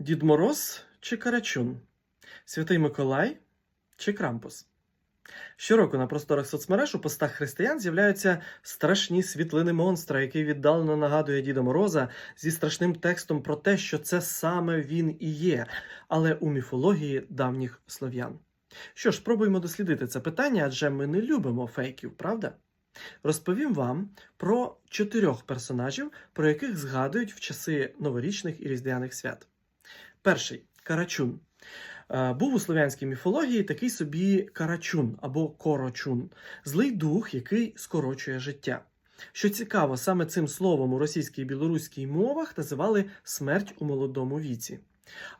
Дід Мороз чи Карачун? Святий Миколай чи Крампус? Щороку на просторах соцмереж у постах християн з'являються страшні світлини монстра, який віддалено нагадує Діда Мороза зі страшним текстом про те, що це саме він і є, але у міфології давніх слов'ян. Що ж, спробуємо дослідити це питання, адже ми не любимо фейків, правда? Розповім вам про чотирьох персонажів, про яких згадують в часи новорічних і різдвяних свят. Перший Карачун. Е, Був у слов'янській міфології такий собі карачун або корочун злий дух, який скорочує життя. Що цікаво, саме цим словом у російській і білоруській мовах називали смерть у молодому віці.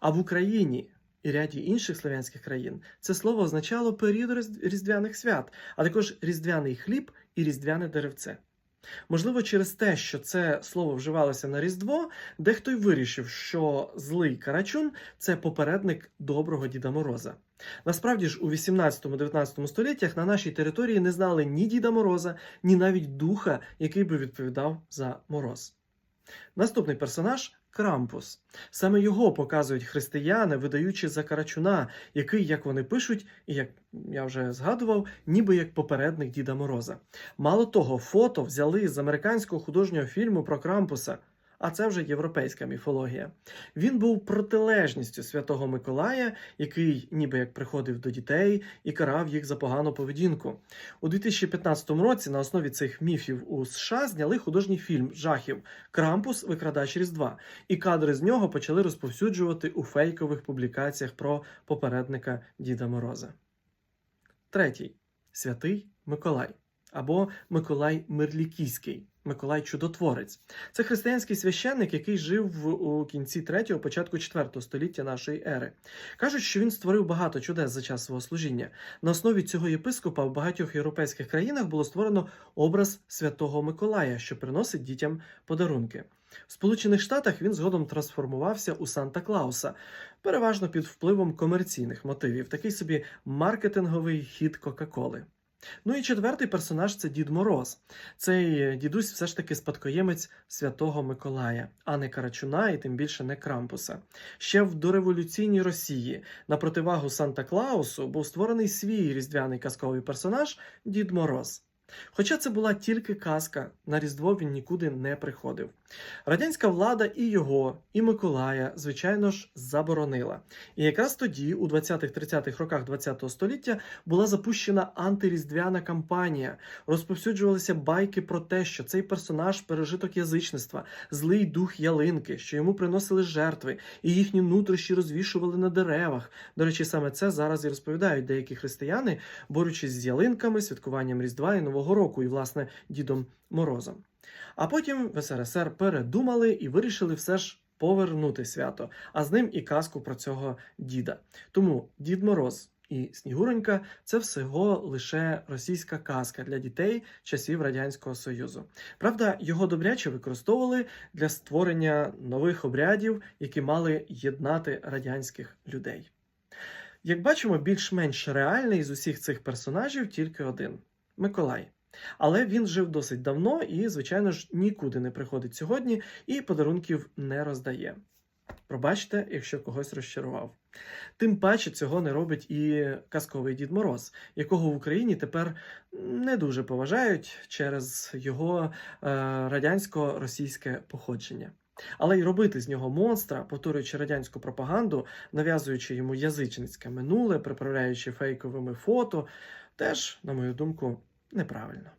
А в Україні і ряді інших слов'янських країн це слово означало період різдвяних свят, а також різдвяний хліб і різдвяне деревце. Можливо, через те, що це слово вживалося на Різдво, дехто й вирішив, що злий карачун це попередник доброго Діда Мороза. Насправді ж, у 18-19 століттях на нашій території не знали ні Діда Мороза, ні навіть духа, який би відповідав за мороз. Наступний персонаж Крампус. Саме його показують християни, видаючи за карачуна, який, як вони пишуть, і як я вже згадував, ніби як попередник Діда Мороза. Мало того, фото взяли з американського художнього фільму про Крампуса. А це вже європейська міфологія. Він був протилежністю святого Миколая, який ніби як приходив до дітей і карав їх за погану поведінку. У 2015 році на основі цих міфів у США зняли художній фільм жахів Крампус Викрадач Різдва, і кадри з нього почали розповсюджувати у фейкових публікаціях про попередника Діда Мороза. Третій святий Миколай або Миколай Мирлікійський. Миколай Чудотворець. Це християнський священник, який жив у кінці 3-го, початку 4 століття нашої ери. Кажуть, що він створив багато чудес за час свого служіння. На основі цього єпископа в багатьох європейських країнах було створено образ святого Миколая, що приносить дітям подарунки. В Сполучених Штатах він згодом трансформувався у Санта Клауса, переважно під впливом комерційних мотивів, такий собі маркетинговий хід Кока-Коли. Ну і четвертий персонаж це Дід Мороз. Цей дідусь все ж таки спадкоємець святого Миколая, а не Карачуна і тим більше не Крампуса. Ще в дореволюційній Росії на противагу Санта Клаусу був створений свій різдвяний казковий персонаж Дід Мороз. Хоча це була тільки казка, на Різдво він нікуди не приходив. Радянська влада і його, і Миколая, звичайно ж, заборонила. І якраз тоді, у 20-30-х роках ХХ століття, була запущена антиріздвяна кампанія. Розповсюджувалися байки про те, що цей персонаж пережиток язичництва, злий дух ялинки, що йому приносили жертви, і їхні нутрощі розвішували на деревах. До речі, саме це зараз і розповідають деякі християни, борючись з ялинками, святкуванням Різдва і Нового року, і, власне, Дідом Морозом. А потім в СРСР передумали і вирішили все ж повернути свято, а з ним і казку про цього діда. Тому Дід Мороз і Снігуронька це всього лише російська казка для дітей часів Радянського Союзу. Правда, його добряче використовували для створення нових обрядів, які мали єднати радянських людей. Як бачимо, більш-менш реальний з усіх цих персонажів тільки один Миколай. Але він жив досить давно і, звичайно ж, нікуди не приходить сьогодні і подарунків не роздає. Пробачте, якщо когось розчарував. Тим паче цього не робить і казковий Дід Мороз, якого в Україні тепер не дуже поважають через його е, радянсько-російське походження. Але й робити з нього монстра, повторюючи радянську пропаганду, нав'язуючи йому язичницьке минуле, приправляючи фейковими фото, теж, на мою думку, неправильно.